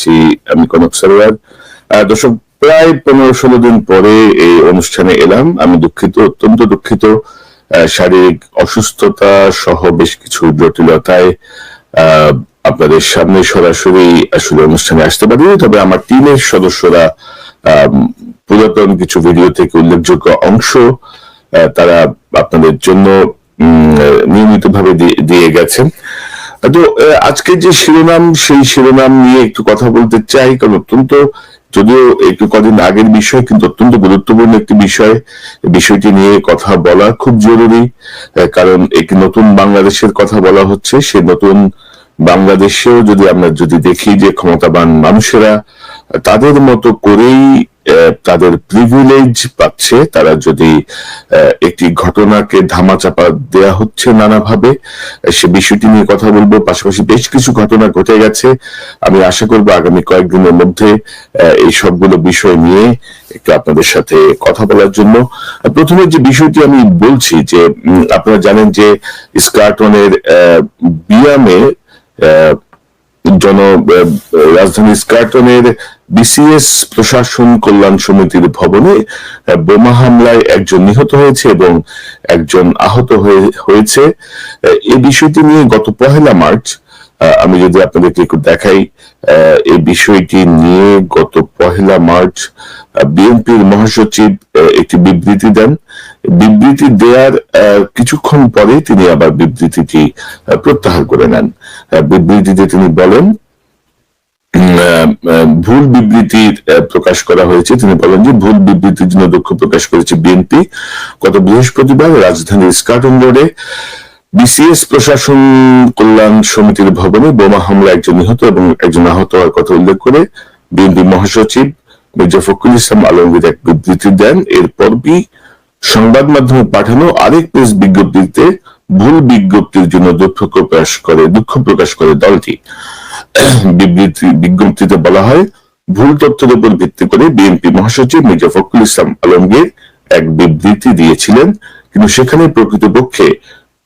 আছি, আমি কনক সরোয়ার। দর্শক, প্রায় পনেরো ষোলো দিন পরে এই অনুষ্ঠানে এলাম। আমি দুঃখিত, অত্যন্ত দুঃখিত। শারীরিক অসুস্থতা সহ বেশ কিছু জটিলতায় আপনাদের সামনে সরাসরি আসলে অনুষ্ঠানে আসতে পারিনি। তবে আমার টিমের সদস্যরা পুরাতন কিছু ভিডিও থেকে উল্লেখযোগ্য অংশ তারা আপনাদের জন্য নিয়মিত ভাবে দিয়ে গেছেন। তো আজকে যে শিরোনাম, সেই শিরোনাম নিয়ে একটু কথা বলতে চাই, কারণ অত্যন্ত, যদিও একটু কদিন আগের বিষয়, কিন্তু অত্যন্ত গুরুত্বপূর্ণ একটি বিষয়। বিষয়টি নিয়ে কথা বলা খুব জরুরি কারণ একটি নতুন বাংলাদেশের কথা বলা হচ্ছে। সে নতুন বাংলাদেশেও যদি আমরা যদি দেখি যে ক্ষমতাবান মানুষেরা তাদের মতো করেই তাদের প্রিভিলেজ পাচ্ছে। তারা যদি একটি ঘটনাকে ধামাচাপা দেয়া হচ্ছে নানাভাবে, সে বিষয়টি নিয়ে কথা বলব। পাশাপাশি বেশ কিছু ঘটনা ঘটে গেছে। আমি আশা করব আগামী কয়েকদিনের মধ্যে এই সবগুলো বিষয় নিয়ে একটু আপনাদের সাথে কথা বলার জন্য। প্রথমে যে বিষয়টি আমি বলছি যে আপনারা জানেন যে স্কার্টনের আহ বিয়ামে জন রাজধানী স্কার্টনের বিসিএস প্রশাসন কল্যাণ সমিতির ভবনে বোমা হামলায় একজন নিহত হয়েছে এবং একজন আহত হয়ে- হয়েছে। এ বিষয়টি নিয়ে গত পহেলা মার্চ আমি যদি আপনাদেরকে একটু দেখাই এই বিষয়টি নিয়ে গত পহেলা মার্চ বিএনপির মহাসচিব একটি বিবৃতি দেন। বিবৃতি দেওয়ার কিছুক্ষণ পরে তিনি আবার বিবৃতিটি প্রত্যাহার করে নেন। আহ, বিবৃতিতে তিনি বলেন আহ, আহ, ভুল বিবৃতি প্রকাশ করা হয়েছে। তিনি বলেন যে ভুল বিবৃতির জন্য দুঃখ প্রকাশ করেছে বিএনপি। গত বৃহস্পতিবার রাজধানীর স্কাটন রোডে বিসিএস প্রশাসন কল্যাণ সমিতির ভবনে বোমা হামলা একজন নিহত এবং একজন আহত হওয়ার কথা উল্লেখ করে বিএনপি মহাসচিব মির্জা ফখরুল ইসলাম আলমগীর এক বিবৃতি দেন। এরপরই সংবাদ মাধ্যমে পাঠানো আরেক প্রেস বিজ্ঞপ্তিতে ভুল বিজ্ঞপ্তির জন্য দুঃখ প্রকাশ করে, দুঃখ প্রকাশ করে দলটি। বিবৃতি, বিজ্ঞপ্তিতে বলা হয়, ভুল তথ্যের উপর ভিত্তি করে বিএনপি মহাসচিব মির্জা ফখরুল ইসলাম আলমগীর এক বিবৃতি দিয়েছিলেন। কিন্তু সেখানে প্রকৃতপক্ষে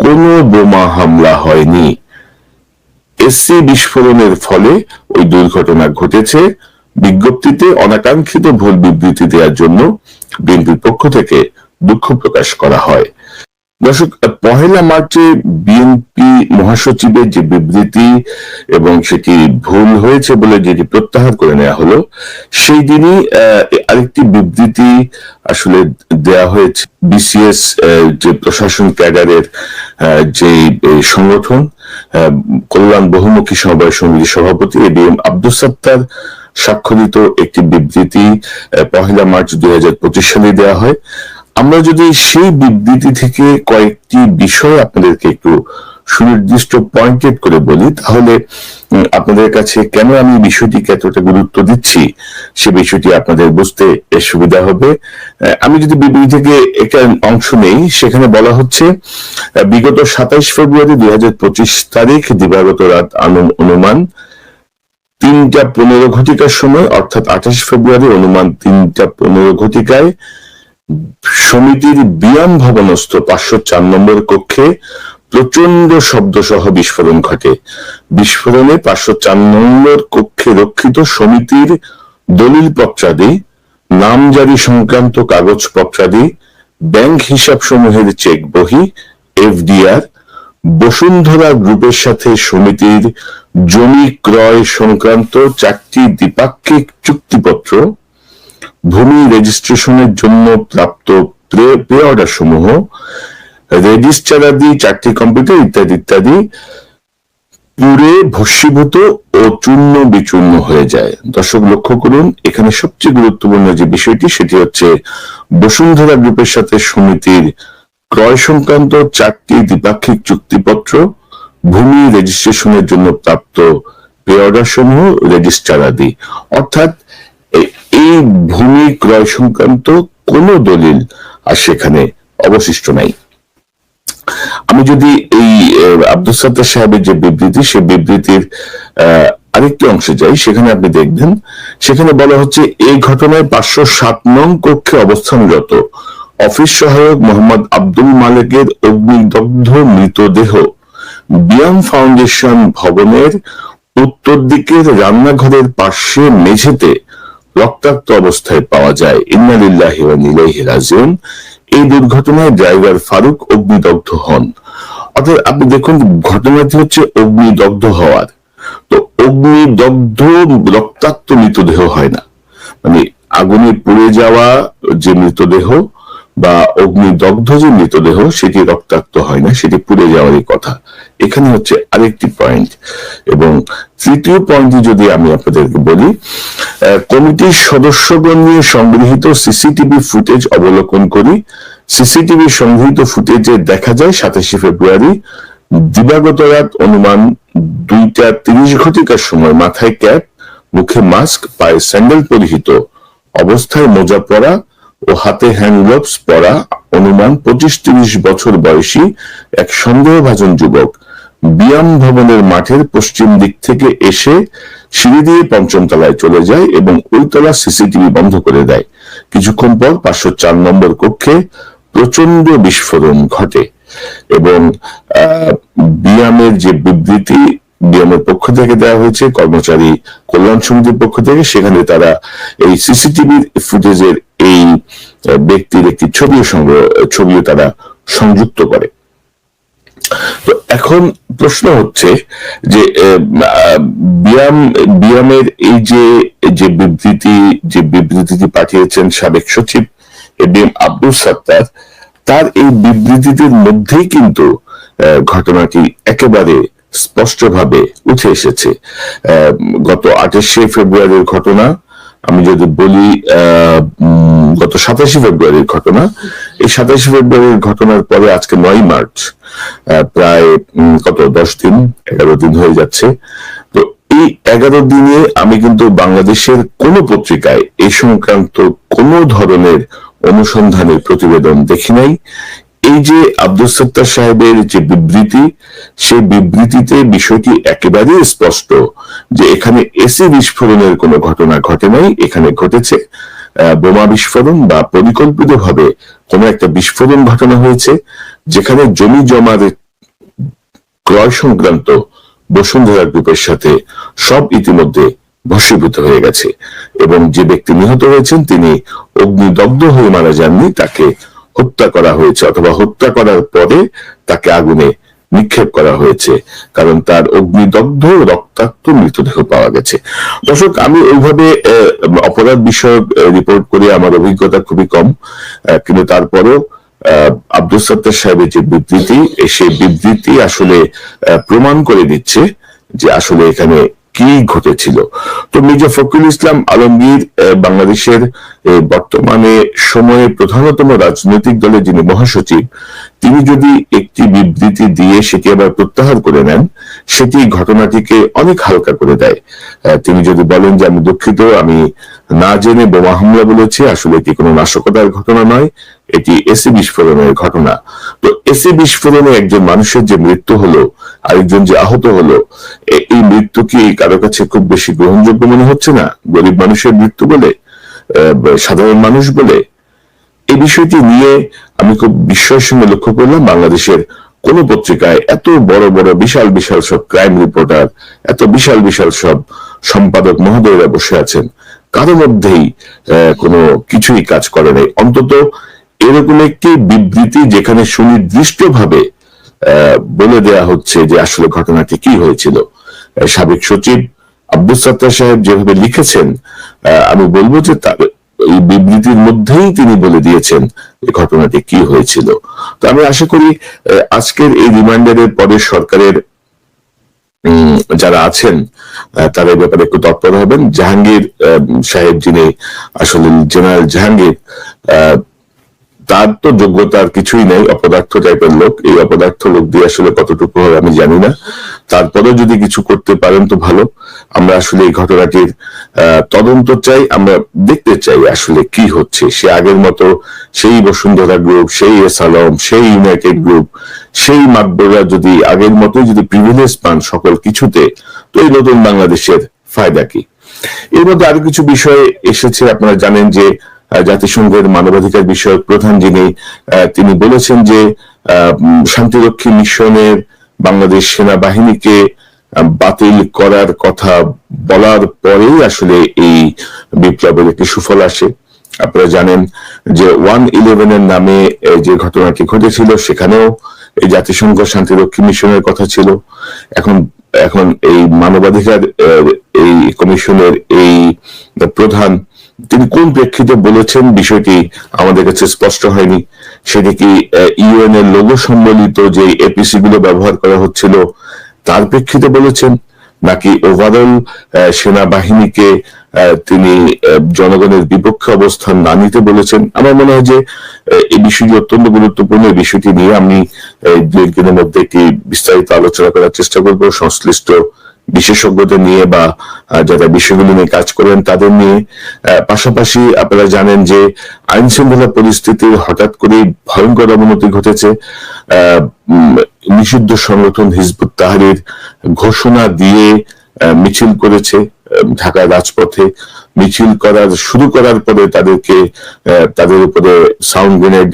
কোনো বোমা হামলা হয়নি। এসসি বিস্ফোরণের ফলে ওই দুর্ঘটনা ঘটেছে। বিজ্ঞপ্তিতে অনাকাঙ্ক্ষিত ভুল বিবৃতি দেওয়ার জন্য বিএনপির পক্ষ থেকে দুঃখ প্রকাশ করা হয়। দর্শক পহেলা মার্চে বিএনপি মহাসচিবের যে বিবৃতি এবং সেটি ভুল হয়েছে বলে যেটি প্রত্যাহার করে নেওয়া হলো, সেই দিনই আরেকটি বিবৃতি আসলে দেয়া হয়েছে। বিসিএস যে প্রশাসন ক্যাডারের যে সংগঠন কল্যাণ বহুমুখী সমবায় সমিতির সভাপতি A B M Abdul Sattar স্বাক্ষরিত একটি বিবৃতি পহেলা মার্চ দুই হাজার পঁচিশ সালে দেওয়া হয়। আমরা যদি সেই বিবৃতি থেকে কয়েকটি বিষয় আপনাদেরকে একটু সুনির্দিষ্ট পয়েন্টেড করে বলি, তাহলে আপনাদের কাছে কেন আমি বিষয়টিকে এতটা গুরুত্ব দিচ্ছি? সে বিষয়টি আপনাদের বুঝতে সুবিধা হবে। আমি যদি বিবৃতি থেকে একটা অংশ নেই, সেখানে বলা হচ্ছে বিগত সাতাইশ ফেব্রুয়ারি দুই হাজার পঁচিশ তারিখ, দিবাগত রাত আনু- অনুমান, তিনটা পনেরো ঘটিকার সময়, অর্থাৎ আঠাশ ফেব্রুয়ারি অনুমান তিনটা পনেরো ঘটিকায় সমিতির বিয়াম ভবনস্থ পাঁচশো চার নম্বর কক্ষে প্রচণ্ড শব্দ সহ বিস্ফোরণ ঘটে। বিস্ফোরণে পাঁচশো চার নম্বর কক্ষে রক্ষিত সমিতির দলিল পত্রাদি, নামজারি সংক্রান্ত কাগজপত্রাদি ব্যাংক হিসাব সমূহের চেক বহি, এফডিআর, বসুন্ধরা গ্রুপের সাথে সমিতির জমি ক্রয় সংক্রান্ত চারটি দ্বিপাক্ষিক চুক্তিপত্র ভূমি রেজিস্ট্রেশনের জন্য প্রাপ্ত প্রে অর্ডার সমূহ রেজিস্টার আদি চারটি কম্পিউটার ইত্যাদি ইত্যাদি পুরে ভস্মীভূত ও চূর্ণ বিচূর্ণ হয়ে যায়। দর্শক লক্ষ্য করুন, এখানে সবচেয়ে গুরুত্বপূর্ণ যে বিষয়টি, সেটি হচ্ছে বসুন্ধরা গ্রুপের সাথে সমিতির ক্রয় সংক্রান্ত চারটি দ্বিপাক্ষিক চুক্তিপত্র, ভূমি রেজিস্ট্রেশনের জন্য প্রাপ্ত পে অর্ডার সমূহ রেজিস্টার আদি অর্থাৎ এই ভূমি ক্রয় সংক্রান্ত কোনো দলিল আর সেখানে অবশিষ্ট নাই। আমি যদি এই আব্দুল সত্তার সাহেবের যে বিবৃতি সেই বিবৃতির আরেকটি অংশে যাই, সেখানে আপনি দেখবেন, সেখানে বলা হচ্ছে এই ঘটনায় পাঁচশো সাত নং কক্ষে অবস্থানরত অফিস সহায়ক মোহাম্মদ আব্দুল মালিকের অগ্নিদগ্ধ মৃতদেহ বিয়াম ফাউন্ডেশন ভবনের উত্তর দিকের রান্নাঘরের পাশে মেঝেতে রক্তাক্ত অবস্থায় পাওয়া যায়। ইন্নালিল্লাহি এই দুর্ঘটনায় ড্রাইভার ফারুক অগ্নিদগ্ধ হন। অর্থাৎ আপনি দেখুন, ঘটনাটি হচ্ছে অগ্নিদগ্ধ হওয়ার। তো অগ্নিদগ্ধ রক্তাক্ত মৃতদেহ হয় না। মানে আগুনে পুড়ে যাওয়া যে মৃতদেহ বা অগ্নিদগ্ধ যে মৃতদেহ সেটি রক্তাক্ত হয় না, সেটি পুড়ে যাওয়ারই কথা। এখানে হচ্ছে আরেকটি পয়েন্ট এবং তৃতীয় পয়েন্টটি যদি আমি আপনাদেরকে বলি কমিটির সদস্যগণ নিয়ে সংগৃহীত সিসিটিভি ফুটেজ অবলোকন করি। সিসিটিভি সংগৃহীত ফুটেজে দেখা যায়, সাতাশে ফেব্রুয়ারি, দিবাগত রাত অনুমান দুইটা তিরিশ ঘটিকার সময়, মাথায় ক্যাপ, মুখে মাস্ক পায়ে স্যান্ডেল পরিহিত অবস্থায় মোজা পরা ও হাতে হ্যান্ড গ্লোভস পরা অনুমান পঁচিশ তিরিশ বছর বয়সী এক সন্দেহভাজন যুবক বিয়াম ভবনের মাঠের পশ্চিম দিক থেকে এসে সিঁড়ি দিয়ে পঞ্চম তলায় চলে যায় এবং ওই তলা সিসিটিভি বন্ধ করে দেয়। কিছুক্ষণ পর পাঁচশো চার নম্বর কক্ষে প্রচণ্ড বিস্ফোরণ ঘটে এবং আহ, বিয়ামের যে বিবৃতি বিএমের পক্ষ থেকে দেওয়া হয়েছে, কর্মচারী কল্যাণ সমিতির পক্ষ থেকে। সেখানে তারা এই সিসিটিভি ফুটেজের এই ব্যক্তির একটি ছবিও সংগ্রহ, ছবিও তারা সংযুক্ত করে। তো এখন প্রশ্ন হচ্ছে যে বিয়াম বিয়ামের এই যে যে বিবৃতি, যে বিবৃতিটি পাঠিয়েছেন সাবেক সচিব এডিএম আব্দুল সত্তার, তার এই বিবৃতিটির মধ্যেই কিন্তু ঘটনাটি একেবারে স্পষ্টভাবে উঠে এসেছে। গত আঠাশে ফেব্রুয়ারির ঘটনা, আমি যদি বলি গত সাতাশে ফেব্রুয়ারির ঘটনা, এই সাতাশে ফেব্রুয়ারির ঘটনার পরে আজকে নয় মার্চ প্রায় কত, দশ দিন, এগারো দিন হয়ে যাচ্ছে। তো এই এগারো দিনে আমি কিন্তু বাংলাদেশের কোন পত্রিকায় এই সংক্রান্ত কোন ধরনের অনুসন্ধানের প্রতিবেদন দেখি নাই। এই যে আব্দুল সত্তার সাহেবের যে বিবৃতি, সেই বিবৃতিতে বিষয়টি একেবারেই স্পষ্ট যে এখানে এসি বিস্ফোরণের কোনো ঘটনা ঘটে নাই, এখানে ঘটেছে বোমা বিস্ফোরণ বা পরিকল্পিতভাবে কোনো একটা বিস্ফোরণ ঘটানো হয়েছে, যেখানে জমি জমার ক্রয় সংক্রান্ত বসুন্ধরা গ্রুপের সাথে সব ইতিমধ্যে ভস্মীভূত হয়ে গেছে এবং যে ব্যক্তি নিহত হয়েছেন, তিনি অগ্নিদগ্ধ হয়ে মারা যাননি, তাকে হত্যা করা হয়েছে অথবা হত্যা করার পরে তাকে আগুনে নিক্ষেপ করা হয়েছে কারণ তার অগ্নিদগ্ধ রক্তাক্ত মৃতদেহ পাওয়া গেছে। দর্শক আমি ওইভাবে আহ, অপরাধ বিষয়ক রিপোর্ট করে আমার অভিজ্ঞতা খুবই কম কিন্তু তারপরও আব্দুল সত্তার সাহেবের যে বিবৃতি সেই বিবৃতি আসলে প্রমাণ করে দিচ্ছে যে আসলে এখানে কি ঘটেছিল? তো মির্জা ফখরুল ইসলাম আলমগীর বাংলাদেশের বর্তমানে সময়ে প্রধানতম রাজনৈতিক দলের যিনি মহাসচিব, তিনি যদি একটি বিবৃতি দিয়ে সেটি আবার প্রত্যাহার করে নেন, সেটি ঘটনাটিকে অনেক হালকা করে দেয়। তিনি যদি বলেন যে, আমি দুঃখিত, আমি না জেনে বোমা হামলা বলেছি, আসলে এটি কোনো নাশকতার ঘটনা নয়। এটি এসি বিস্ফোরণের ঘটনা। তো এসি বিস্ফোরণে একজন মানুষের যে মৃত্যু হলো, আরেকজন যে আহত হলো এই মৃত্যু কি কারও কাছে খুব বেশি গ্রহণযোগ্য মনে হচ্ছে না? গরিব মানুষের মৃত্যু বলে? সাধারণ মানুষ বলে? এই বিষয়টি নিয়ে আমি খুব বিস্ময়ের সঙ্গে লক্ষ্য করলাম, বাংলাদেশের কোন পত্রিকায় এত বড় বড়, বিশাল বিশাল সব ক্রাইম রিপোর্টার, এত বিশাল বিশাল সব সম্পাদক মহোদয়রা বসে আছেন। কারও মধ্যেই কোনো কিছুই কাজ করে নাই। অন্তত এরকম একটি বিবৃতি যেখানে সুনির্দিষ্টভাবে বলে দেয়া হচ্ছে যে আসলে ঘটনাটি কি হয়েছিল। সাবেক সচিব আব্দুল সত্তার সাহেব যেভাবে লিখেছেন আমি বলব যে তার এই বিবৃতির মধ্যেই তিনি বলে দিয়েছেন এই ঘটনাটি কি হয়েছিল। তো আমি আশা করি আজকের এই রিমাইন্ডারের পরে সরকারের যারা আছেন তারা ব্যাপারে একটু তৎপর হবেন। জাহাঙ্গীর সাহেব যিনি আসলে জেনারেল জাহাঙ্গীর তার তো যোগ্যতার কিছুই নেই, অপদার্থ টাইপের লোক। এই অপদার্থ লোক দিয়ে আসলে কতটুকু হবে আমি জানি না। তারপরেও যদি কিছু করতে পারেন তো ভালো। আমরা আসলে এই ঘটনাটির তদন্ত চাই, আমরা দেখতে চাই আসলে কি হচ্ছে। সে আগের মতো সেই বসুন্ধরা গ্রুপ সেই এস আলম সেই ইউনাইটেড গ্রুপ সেই মাকবরা যদি আগের মতো যদি প্রিভিলেজ পান সকল কিছুতে, তো এই নতুন বাংলাদেশের ফায়দা কি? এর মধ্যে আরও কিছু বিষয় এসেছে, আপনারা জানেন যে জাতিসংঘের মানবাধিকার বিষয়ক প্রধান যিনি তিনি বলেছেন যে শান্তিরক্ষী মিশনের বাংলাদেশ সেনাবাহিনীকে বাতিল করার কথা বলার পরেই আসলে এই বিপ্লবের একটি সুফল আসে। আপনারা জানেন যে ওয়ান ইলেভেনের নামে যে ঘটনাটি ঘটেছিল, সেখানেও এই জাতিসংঘ শান্তিরক্ষী মিশনের কথা ছিল। এখন এখন এই মানবাধিকার এই কমিশনের এই প্রধান তিনি কোন প্রেক্ষিতে বলেছেন বিষয়টি আমাদের কাছে স্পষ্ট হয়নি? সেটি কি ইউএন এর লোগো সম্বলিত যে এপিসি গুলো ব্যবহার করা হচ্ছিল, তার প্রেক্ষিতে বলেছেন? নাকি ওভারঅল সেনাবাহিনীকে তিনি জনগণের বিপক্ষে অবস্থান না নিতে বলেছেন? আমার মনে হয় যে এই বিষয়টি অত্যন্ত গুরুত্বপূর্ণ। এই বিষয়টি নিয়ে আমি দু একদিনের মধ্যে একটি বিস্তারিত আলোচনা করার চেষ্টা করব। সংশ্লিষ্ট বিশেষজ্ঞদের নিয়ে বা যারা বিষয়গুলি নিয়ে কাজ করেন তাদের নিয়ে পাশাপাশি আপনারা জানেন যে আইন শৃঙ্খলা পরিস্থিতির হঠাৎ করে ভয়ঙ্কর অবনতি ঘটেছে। নিষিদ্ধ সংগঠন হিজবুত তাহারির ঘোষণা দিয়ে মিছিল করেছে। ঢাকার রাজপথে মিছিল করার, শুরু করার পরে তাদেরকে তাদের উপরে সাউন্ড গ্রেনেড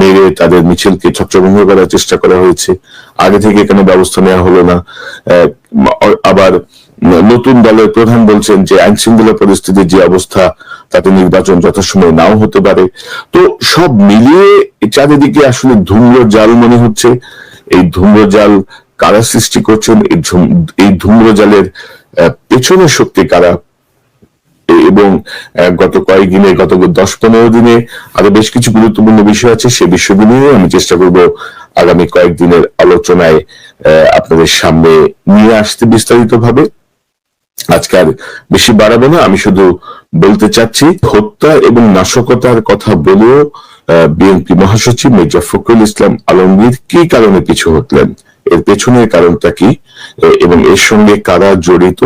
মেরে তাদের মিছিলকে ছত্রভঙ্গ করার চেষ্টা করা হয়েছে। আগে থেকে কোনো ব্যবস্থা নেওয়া হলো না। আবার নতুন দলের প্রধান বলছেন যে আইন শৃঙ্খলা পরিস্থিতির যে অবস্থা, তাতে নির্বাচন যথাসময়ে নাও হতে পারে। তো সব মিলিয়ে চারিদিকে আসলে ধূম্র জাল মনে হচ্ছে। এই ধূম্র জাল কারা সৃষ্টি করছেন? এই ধূম্র জালের পেছনের শক্তি কারা? এবং গত কয়েকদিনে, গত দশ পনেরো দিনে আরও বেশ কিছু গুরুত্বপূর্ণ বিষয় আছে, সে বিষয়গুলো আমি চেষ্টা করব আগামী কয়েকদিনের আলোচনায় আপনাদের সামনে নিয়ে আসতে বিস্তারিত ভাবে আজকে আর বেশি বাড়াবো না, আমি শুধু বলতে চাচ্ছি, হত্যা এবং নাশকতার কথা বলেও বিএনপি মহাসচিব মির্জা ফখরুল ইসলাম আলমগীর কি কারণে পিছু হটলেন? এর পেছনের কারণটা কি? এবং এর সঙ্গে কারা জড়িত?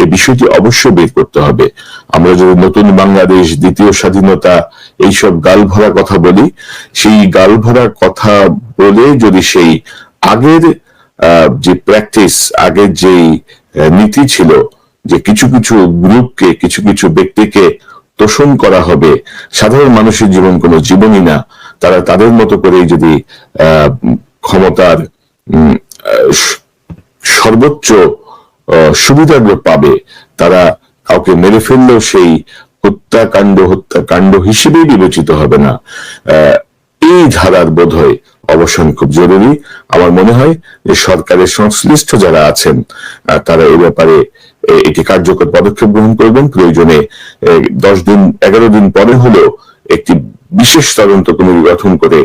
এই বিষয়টি অবশ্যই বের করতে হবে। আমরা যদি নতুন বাংলাদেশ, দ্বিতীয় স্বাধীনতা, এইসব গাল ভরা কথা বলি, সেই গাল ভরা কথা বলে যদি সেই আগের যে প্র্যাকটিস আগের যে নীতি ছিল, যে কিছু কিছু গ্রুপকে, কিছু কিছু ব্যক্তিকে তোষণ করা হবে, সাধারণ মানুষের জীবন কোনো জীবনই না, তারা তাদের মতো করেই যদি ক্ষমতার সর্বোচ্চ সুবিধাগুলো পাবে, তারা কাউকে মেরে ফেললেও সেই হত্যাকাণ্ড হত্যাকাণ্ড হিসেবেই বিবেচিত হবে না। এই ধারার বোধ হয় অবসান খুব জরুরি। আমার মনে হয় যে সরকারের সংশ্লিষ্ট যারা আছেন তারা এ ব্যাপারে একটি কার্যকর পদক্ষেপ গ্রহণ করবেন। প্রয়োজনে দশ দিন, এগারো দিন পরে হলেও একটি বিশেষ তদন্ত কমিটি গঠন করে